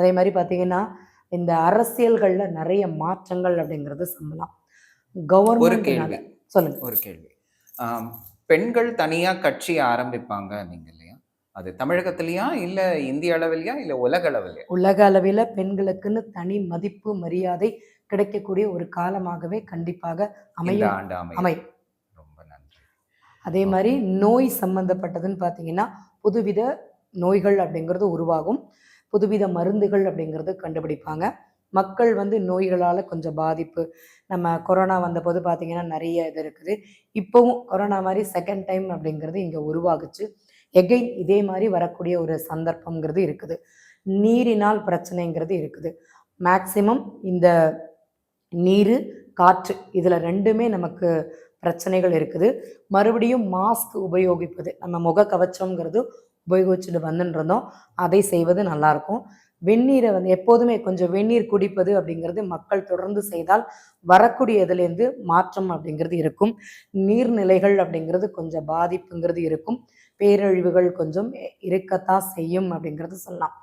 அதே மாதிரி பார்த்தீங்கன்னா இந்த அரசியல்கள்ல நிறைய மாற்றங்கள் அப்படிங்கிறது சொல்லலாம். ஒரு கவர்மெண்ட் கேள்வி. சொல்லுங்க. ஒரு கேள்வி. பெண்கள் தனியா கட்சி ஆரம்பிப்பாங்க நீங்க இல்லையா? அது தமிழகத்திலயா இல்ல இந்திய அளவிலயா இல்ல உலக அளவிலயா? உலக அளவில் பெண்களுக்குன்னு தனி மதிப்பு மரியாதை கிடைக்கக்கூடிய ஒரு காலமாகவே கண்டிப்பாக அமையும். அமையும். ரொம்ப நன்றி. அதே மாதிரி நோய் சம்பந்தப்பட்டதுன்னு பார்த்தீங்கன்னா புதுவித நோய்கள் அப்படிங்கிறது உருவாகும். புதுவித மருந்துகள் அப்படிங்கிறது கண்டுபிடிப்பாங்க. மக்கள் வந்து நோய்களால் கொஞ்சம் பாதிப்பு. நம்ம கொரோனா வந்தபோது பார்த்தீங்கன்னா நிறைய இது இருக்குது. இப்போவும் கொரோனா மாதிரி செகண்ட் டைம் அப்படிங்கிறது இங்கே உருவாகுச்சு. எகெயின் இதே மாதிரி வரக்கூடிய ஒரு சந்தர்ப்பங்கிறது இருக்குது. நீரினால் பிரச்சனைங்கிறது இருக்குது. மேக்சிமம் இந்த நீர் காற்று இதில் ரெண்டுமே நமக்கு பிரச்சனைகள் இருக்குது. மறுபடியும் மாஸ்க் உபயோகிப்பது. நம்ம முக கவச்சம்ங்கிறது உபயோகிச்சுட்டு வந்துட்டுருந்தோம் அதை செய்வது நல்லாயிருக்கும். வெந்நீரை வந்து எப்போதுமே கொஞ்சம் வெந்நீர் குடிப்பது அப்படிங்கிறது மக்கள் தொடர்ந்து செய்தால் வரக்கூடியதுலேருந்து மாற்றம் அப்படிங்கிறது இருக்கும். நீர்நிலைகள் அப்படிங்கிறது கொஞ்சம் பாதிப்புங்கிறது இருக்கும். பேரழிவுகள் கொஞ்சம் இருக்கத்தான் செய்யும் அப்படிங்கிறது சொல்லலாம்.